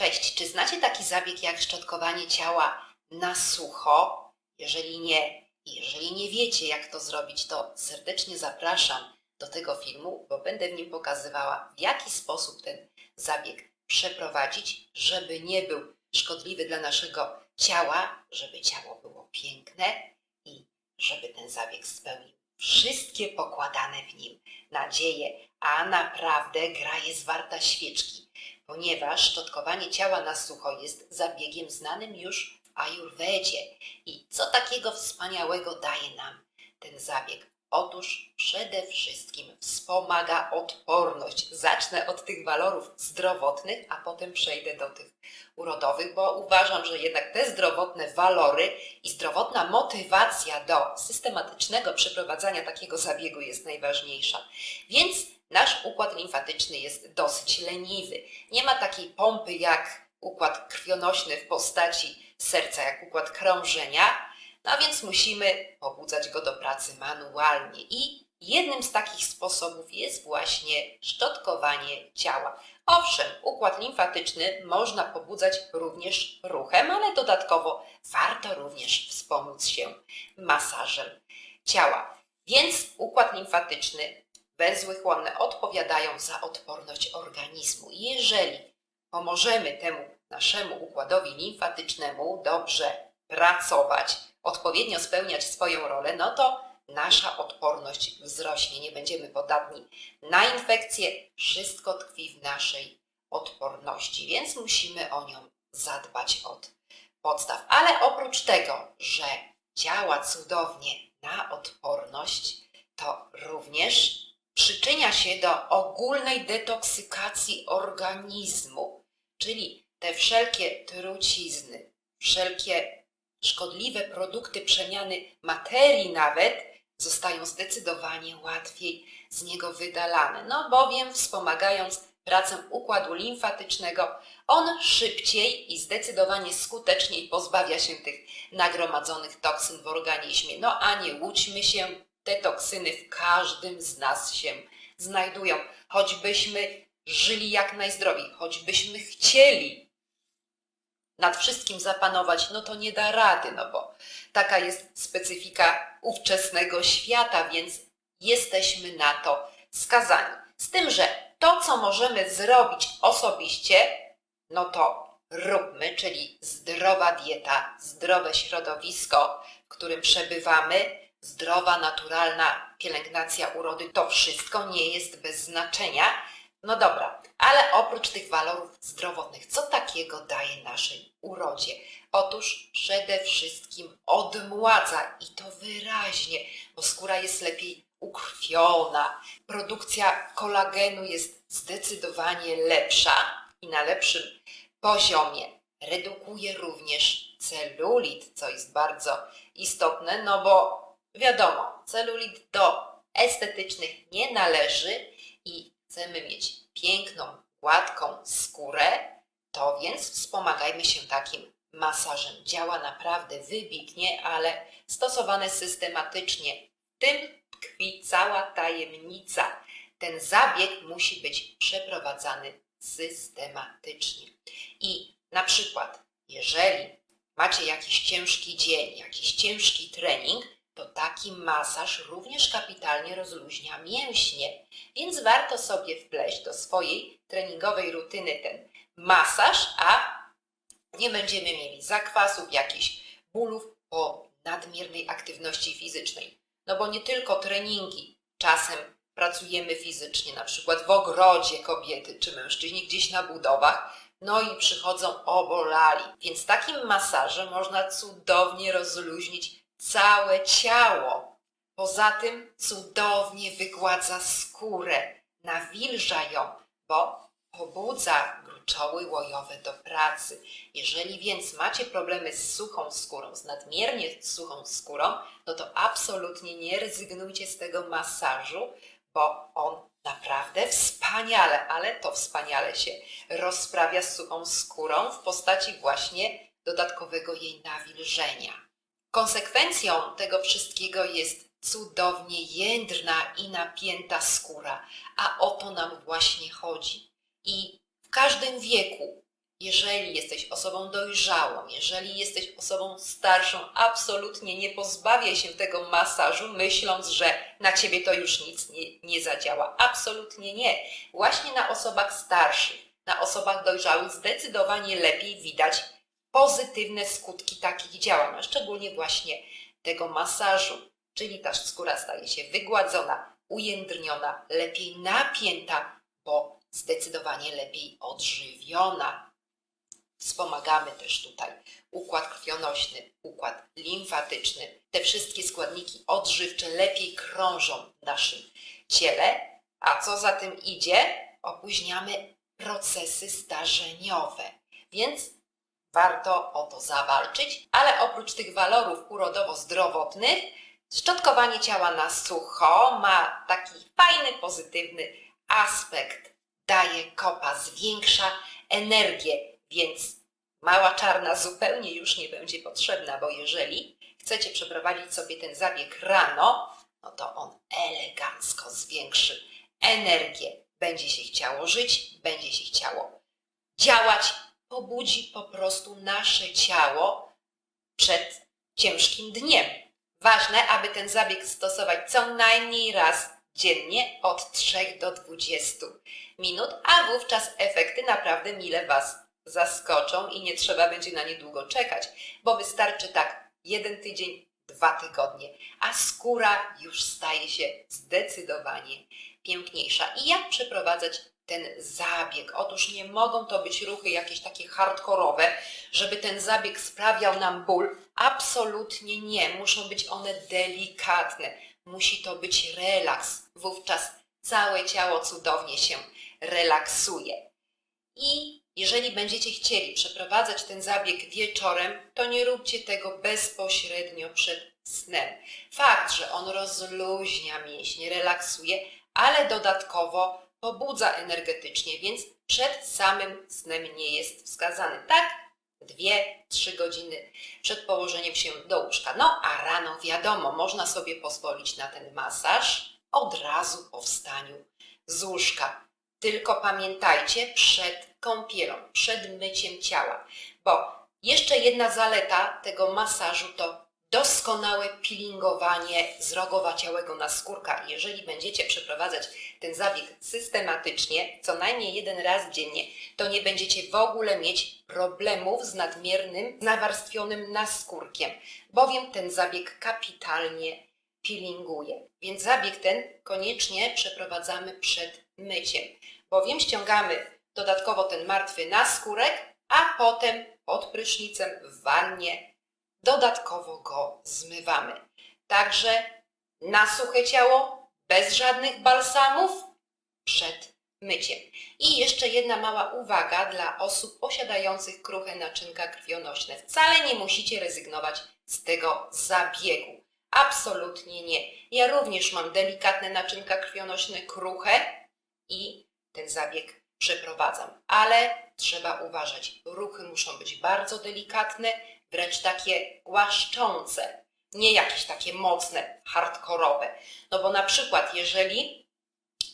Cześć, czy znacie taki zabieg jak szczotkowanie ciała na sucho? Jeżeli nie, jeżeli nie wiecie jak to zrobić, to serdecznie zapraszam do tego filmu, bo będę w nim pokazywała, w jaki sposób ten zabieg przeprowadzić, żeby nie był szkodliwy dla naszego ciała, żeby ciało było piękne i żeby ten zabieg spełnił wszystkie pokładane w nim nadzieje, a naprawdę gra jest warta świeczki, ponieważ szczotkowanie ciała na sucho jest zabiegiem znanym już w ajurwedzie. I co takiego wspaniałego daje nam ten zabieg? Otóż przede wszystkim wspomaga odporność. Zacznę od tych walorów zdrowotnych, a potem przejdę do tych urodowych, bo uważam, że jednak te zdrowotne walory i zdrowotna motywacja do systematycznego przeprowadzania takiego zabiegu jest najważniejsza. Więc nasz układ limfatyczny jest dosyć leniwy. Nie ma takiej pompy jak układ krwionośny w postaci serca, jak układ krążenia, no więc musimy pobudzać go do pracy manualnie. I jednym z takich sposobów jest właśnie szczotkowanie ciała. Owszem, układ limfatyczny można pobudzać również ruchem, ale dodatkowo warto również wspomóc się masażem ciała. Więc układ limfatyczny, węzły chłonne odpowiadają za odporność organizmu. Jeżeli pomożemy temu naszemu układowi limfatycznemu dobrze pracować, odpowiednio spełniać swoją rolę, no to nasza odporność wzrośnie, nie będziemy podatni na infekcje. Wszystko tkwi w naszej odporności, więc musimy o nią zadbać od podstaw. Ale oprócz tego, że działa cudownie na odporność, to również przyczynia się do ogólnej detoksykacji organizmu, czyli te wszelkie trucizny, wszelkie szkodliwe produkty przemiany materii nawet zostają zdecydowanie łatwiej z niego wydalane. No bowiem wspomagając pracę układu limfatycznego, on szybciej i zdecydowanie skuteczniej pozbawia się tych nagromadzonych toksyn w organizmie. No a nie łudźmy się, te toksyny w każdym z nas się znajdują. Choćbyśmy żyli jak najzdrowiej, choćbyśmy chcieli nad wszystkim zapanować, no to nie da rady, no bo taka jest specyfika ówczesnego świata, więc jesteśmy na to skazani. Z tym, że to, co możemy zrobić osobiście, no to róbmy, czyli zdrowa dieta, zdrowe środowisko, w którym przebywamy, zdrowa, naturalna pielęgnacja urody, to wszystko nie jest bez znaczenia. No dobra, ale oprócz tych walorów zdrowotnych, co takiego daje naszej urodzie? Otóż przede wszystkim odmładza i to wyraźnie, bo skóra jest lepiej ukrwiona, produkcja kolagenu jest zdecydowanie lepsza i na lepszym poziomie. Redukuje również celulit, co jest bardzo istotne, no bo wiadomo, celulit do estetycznych nie należy i chcemy mieć piękną, gładką skórę, to więc wspomagajmy się takim masażem. Działa naprawdę wybitnie, ale stosowane systematycznie. W tym tkwi cała tajemnica. Ten zabieg musi być przeprowadzany systematycznie. I na przykład, jeżeli macie jakiś ciężki dzień, jakiś ciężki trening, to taki masaż również kapitalnie rozluźnia mięśnie, więc warto sobie wpleść do swojej treningowej rutyny ten masaż, a nie będziemy mieli zakwasów, jakichś bólów po nadmiernej aktywności fizycznej. No bo nie tylko treningi, czasem pracujemy fizycznie, na przykład w ogrodzie kobiety czy mężczyźni gdzieś na budowach, no i przychodzą obolali. Więc takim masażem można cudownie rozluźnić całe ciało. Poza tym cudownie wygładza skórę, nawilża ją, bo pobudza gruczoły łojowe do pracy. Jeżeli więc macie problemy z suchą skórą, z nadmiernie suchą skórą, no to absolutnie nie rezygnujcie z tego masażu, bo on naprawdę wspaniale, ale to wspaniale się rozprawia z suchą skórą w postaci właśnie dodatkowego jej nawilżenia. Konsekwencją tego wszystkiego jest cudownie jędrna i napięta skóra, a o to nam właśnie chodzi. I w każdym wieku, jeżeli jesteś osobą dojrzałą, jeżeli jesteś osobą starszą, absolutnie nie pozbawiaj się tego masażu, myśląc, że na ciebie to już nic nie, nie zadziała. Absolutnie nie. Właśnie na osobach starszych, na osobach dojrzałych zdecydowanie lepiej widać pozytywne skutki takich działań, a szczególnie właśnie tego masażu, czyli ta skóra staje się wygładzona, ujędrniona, lepiej napięta, bo zdecydowanie lepiej odżywiona. Wspomagamy też tutaj układ krwionośny, układ limfatyczny. Te wszystkie składniki odżywcze lepiej krążą w naszym ciele, a co za tym idzie, opóźniamy procesy starzeniowe. Więc warto o to zawalczyć, ale oprócz tych walorów urodowo-zdrowotnych, szczotkowanie ciała na sucho ma taki fajny, pozytywny aspekt. Daje kopa, zwiększa energię, więc mała czarna zupełnie już nie będzie potrzebna, bo jeżeli chcecie przeprowadzić sobie ten zabieg rano, no to on elegancko zwiększy energię. Będzie się chciało żyć, będzie się chciało działać, pobudzi po prostu nasze ciało przed ciężkim dniem. Ważne, aby ten zabieg stosować co najmniej raz dziennie od 3 do 20 minut, a wówczas efekty naprawdę mile Was zaskoczą i nie trzeba będzie na nie długo czekać, bo wystarczy tak jeden tydzień, dwa tygodnie, a skóra już staje się zdecydowanie piękniejsza. I jak przeprowadzać ten zabieg? Otóż nie mogą to być ruchy jakieś takie hardkorowe, żeby ten zabieg sprawiał nam ból. Absolutnie nie. Muszą być one delikatne. Musi to być relaks. Wówczas całe ciało cudownie się relaksuje. I jeżeli będziecie chcieli przeprowadzać ten zabieg wieczorem, to nie róbcie tego bezpośrednio przed snem. Fakt, że on rozluźnia mięśnie, relaksuje, ale dodatkowo pobudza energetycznie, więc przed samym snem nie jest wskazany. Tak? Dwie, trzy godziny przed położeniem się do łóżka. No a rano wiadomo, można sobie pozwolić na ten masaż od razu po wstaniu z łóżka. Tylko pamiętajcie przed kąpielą, przed myciem ciała, bo jeszcze jedna zaleta tego masażu to doskonałe peelingowanie zrogowaciałego naskórka. Jeżeli będziecie przeprowadzać ten zabieg systematycznie, co najmniej jeden raz dziennie, to nie będziecie w ogóle mieć problemów z nadmiernym, nawarstwionym naskórkiem, bowiem ten zabieg kapitalnie peelinguje. Więc zabieg ten koniecznie przeprowadzamy przed myciem, bowiem ściągamy dodatkowo ten martwy naskórek, a potem pod prysznicem w wannie dodatkowo go zmywamy. Także na suche ciało, bez żadnych balsamów, przed myciem. I jeszcze jedna mała uwaga dla osób posiadających kruche naczynka krwionośne. Wcale nie musicie rezygnować z tego zabiegu. Absolutnie nie. Ja również mam delikatne naczynka krwionośne, kruche i ten zabieg przeprowadzam. Ale trzeba uważać. Ruchy muszą być bardzo delikatne, wręcz takie głaszczące, nie jakieś takie mocne, hardkorowe. No bo na przykład, jeżeli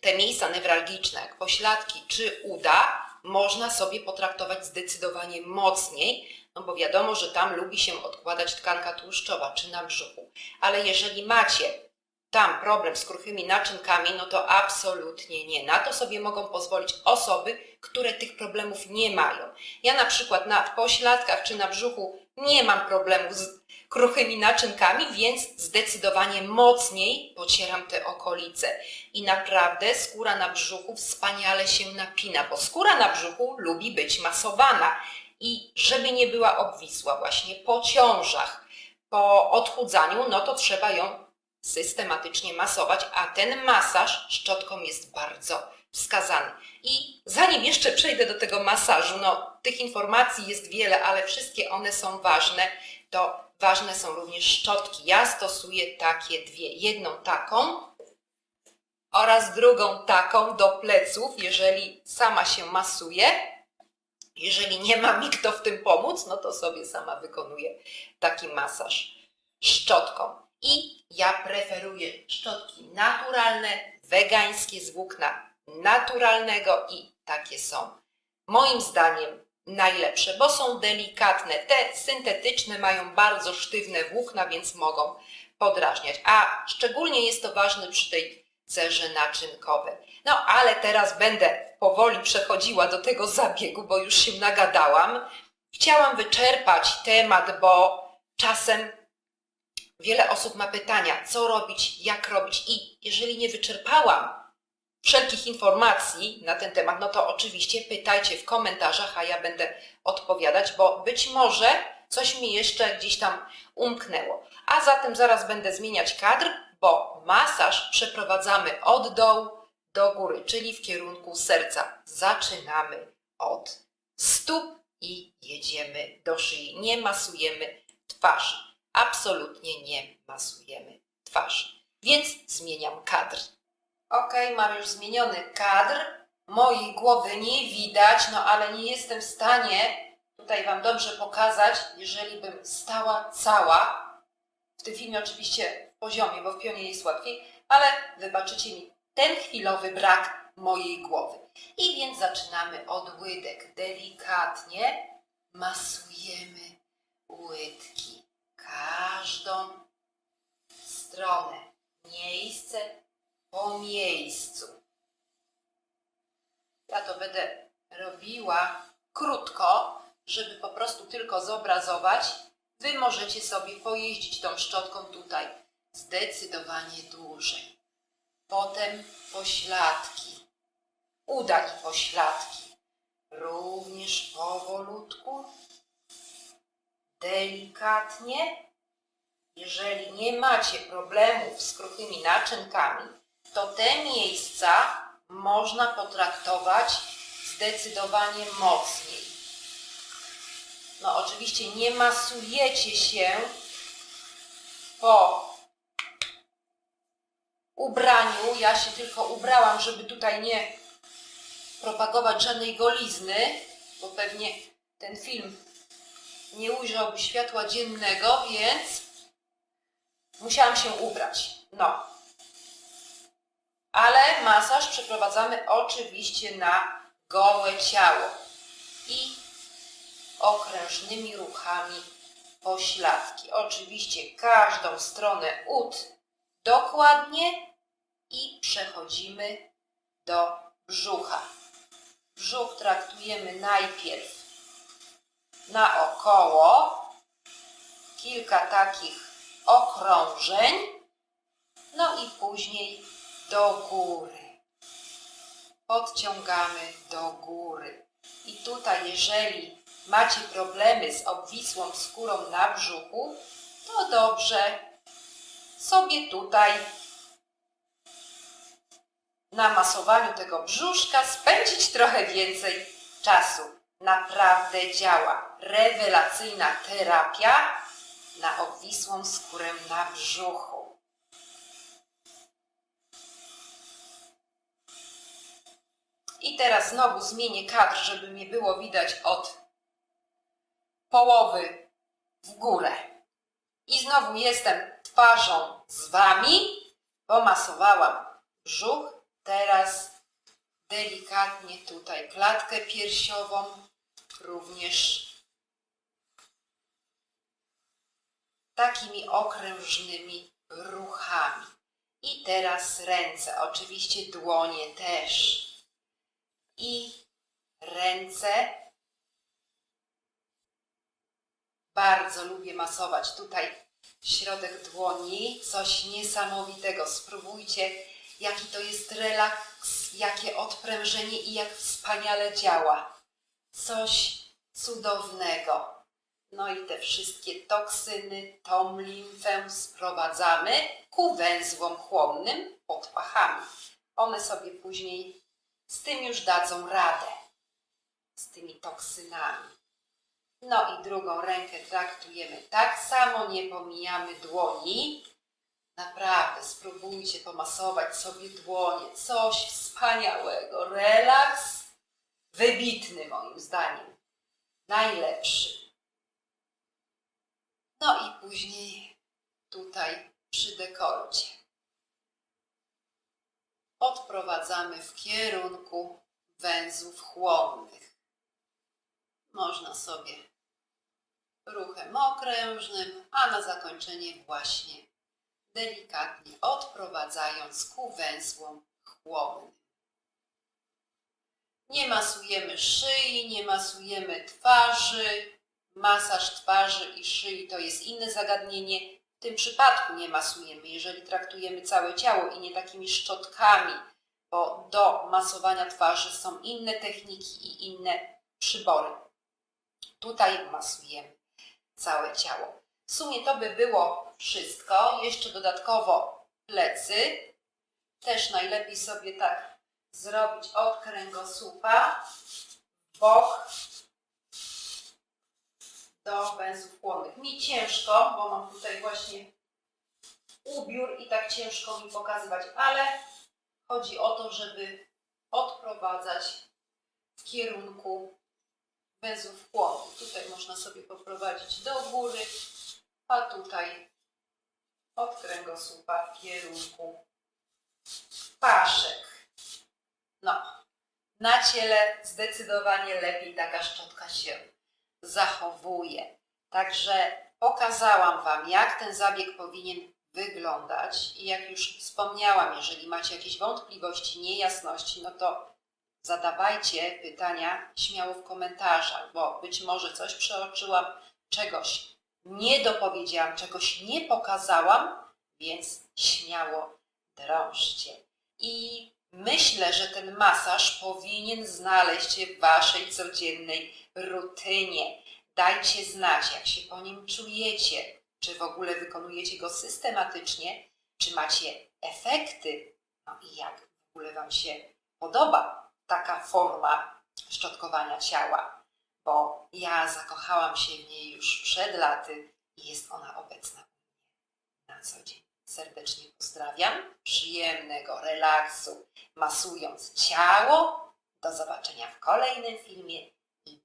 te miejsca newralgiczne, jak pośladki czy uda, można sobie potraktować zdecydowanie mocniej, no bo wiadomo, że tam lubi się odkładać tkanka tłuszczowa czy na brzuchu. Ale jeżeli macie tam problem z kruchymi naczynkami, no to absolutnie nie. Na to sobie mogą pozwolić osoby, które tych problemów nie mają. Ja na przykład na pośladkach czy na brzuchu nie mam problemu z kruchymi naczynkami, więc zdecydowanie mocniej pocieram te okolice. I naprawdę skóra na brzuchu wspaniale się napina, bo skóra na brzuchu lubi być masowana. I żeby nie była obwisła właśnie po ciążach, po odchudzaniu, no to trzeba ją systematycznie masować, a ten masaż szczotką jest bardzo wskazany. I zanim jeszcze przejdę do tego masażu, no tych informacji jest wiele, ale wszystkie one są ważne, to ważne są również szczotki. Ja stosuję takie dwie. Jedną taką oraz drugą taką do pleców, jeżeli sama się masuje. Jeżeli nie ma mi kto w tym pomóc, no to sobie sama wykonuję taki masaż szczotką. I ja preferuję szczotki naturalne, wegańskie z włókna naturalnego i takie są moim zdaniem najlepsze, bo są delikatne. Te syntetyczne mają bardzo sztywne włókna, więc mogą podrażniać. A szczególnie jest to ważne przy tej cerze naczynkowej. No ale teraz będę powoli przechodziła do tego zabiegu, bo już się nagadałam. Chciałam wyczerpać temat, bo czasem wiele osób ma pytania, co robić, jak robić i jeżeli nie wyczerpałam wszelkich informacji na ten temat, no to oczywiście pytajcie w komentarzach, a ja będę odpowiadać, bo być może coś mi jeszcze gdzieś tam umknęło. A zatem zaraz będę zmieniać kadr, bo masaż przeprowadzamy od dołu do góry, czyli w kierunku serca. Zaczynamy od stóp i jedziemy do szyi. Nie masujemy twarzy. Absolutnie nie masujemy twarzy. Więc zmieniam kadr. Ok, mam już zmieniony kadr. Mojej głowy nie widać, no ale nie jestem w stanie tutaj Wam dobrze pokazać, jeżeli bym stała cała. W tym filmie oczywiście w poziomie, bo w pionie jest łatwiej, ale wybaczycie mi ten chwilowy brak mojej głowy. I więc zaczynamy od łydek. Delikatnie masujemy łydki. Każdą stronę. Miejsce po miejscu. Ja to będę robiła krótko, żeby po prostu tylko zobrazować. Wy możecie sobie pojeździć tą szczotką tutaj zdecydowanie dłużej. Potem pośladki, uda i pośladki. Również powolutku, delikatnie. Jeżeli nie macie problemów z kruchymi naczynkami, to te miejsca można potraktować zdecydowanie mocniej. No oczywiście nie masujecie się po ubraniu. Ja się tylko ubrałam, żeby tutaj nie propagować żadnej golizny, bo pewnie ten film nie ujrzałby światła dziennego, więc musiałam się ubrać. No. Ale masaż przeprowadzamy oczywiście na gołe ciało i okrężnymi ruchami pośladki. Oczywiście każdą stronę ud dokładnie i przechodzimy do brzucha. Brzuch traktujemy najpierw naokoło, kilka takich okrążeń, no i później do góry. Podciągamy do góry. I tutaj, jeżeli macie problemy z obwisłą skórą na brzuchu, to dobrze sobie tutaj na masowaniu tego brzuszka spędzić trochę więcej czasu. Naprawdę działa. Rewelacyjna terapia na obwisłą skórę na brzuchu. I teraz znowu zmienię kadr, żeby mnie było widać od połowy w górę. I znowu jestem twarzą z Wami. Pomasowałam brzuch. Teraz delikatnie tutaj klatkę piersiową. Również takimi okrężnymi ruchami. I teraz ręce, oczywiście dłonie też. I ręce. Bardzo lubię masować tutaj środek dłoni. Coś niesamowitego. Spróbujcie, jaki to jest relaks, jakie odprężenie i jak wspaniale działa. Coś cudownego. No i te wszystkie toksyny, tą limfę sprowadzamy ku węzłom chłonnym pod pachami. One sobie później z tym już dadzą radę. Z tymi toksynami. No i drugą rękę traktujemy tak samo, nie pomijamy dłoni. Naprawdę, spróbujcie pomasować sobie dłonie. Coś wspaniałego. Relaks wybitny moim zdaniem. Najlepszy. No i później tutaj przy dekolcie. Odprowadzamy w kierunku węzłów chłonnych. można sobie ruchem okrężnym, a na zakończenie właśnie delikatnie odprowadzając ku węzłom chłonnym. Nie masujemy szyi, nie masujemy twarzy. Masaż twarzy i szyi to jest inne zagadnienie. W tym przypadku nie masujemy, jeżeli traktujemy całe ciało i nie takimi szczotkami, bo do masowania twarzy są inne techniki i inne przybory. Tutaj masujemy całe ciało. W sumie to by było wszystko. Jeszcze dodatkowo plecy. Też najlepiej sobie tak zrobić od kręgosłupa bok do węzłów chłonnych. Mi ciężko, bo mam tutaj właśnie ubiór i tak ciężko mi pokazywać, ale chodzi o to, żeby odprowadzać w kierunku węzłów chłonnych. Tutaj można sobie poprowadzić do góry, a tutaj od kręgosłupa w kierunku paszek. No, na ciele zdecydowanie lepiej taka szczotka się zachowuje. Także pokazałam Wam, jak ten zabieg powinien wyglądać i jak już wspomniałam, jeżeli macie jakieś wątpliwości, niejasności, no to zadawajcie pytania śmiało w komentarzach, bo być może coś przeoczyłam, czegoś nie dopowiedziałam, czegoś nie pokazałam, więc śmiało drążcie. I myślę, że ten masaż powinien znaleźć się w Waszej codziennej rutynie. Dajcie znać, jak się po nim czujecie, czy w ogóle wykonujecie go systematycznie, czy macie efekty, no i jak w ogóle Wam się podoba taka forma szczotkowania ciała, bo ja zakochałam się w niej już przed laty i jest ona obecna na co dzień. Serdecznie pozdrawiam, przyjemnego relaksu, masując ciało. Do zobaczenia w kolejnym filmie i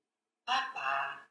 pa pa!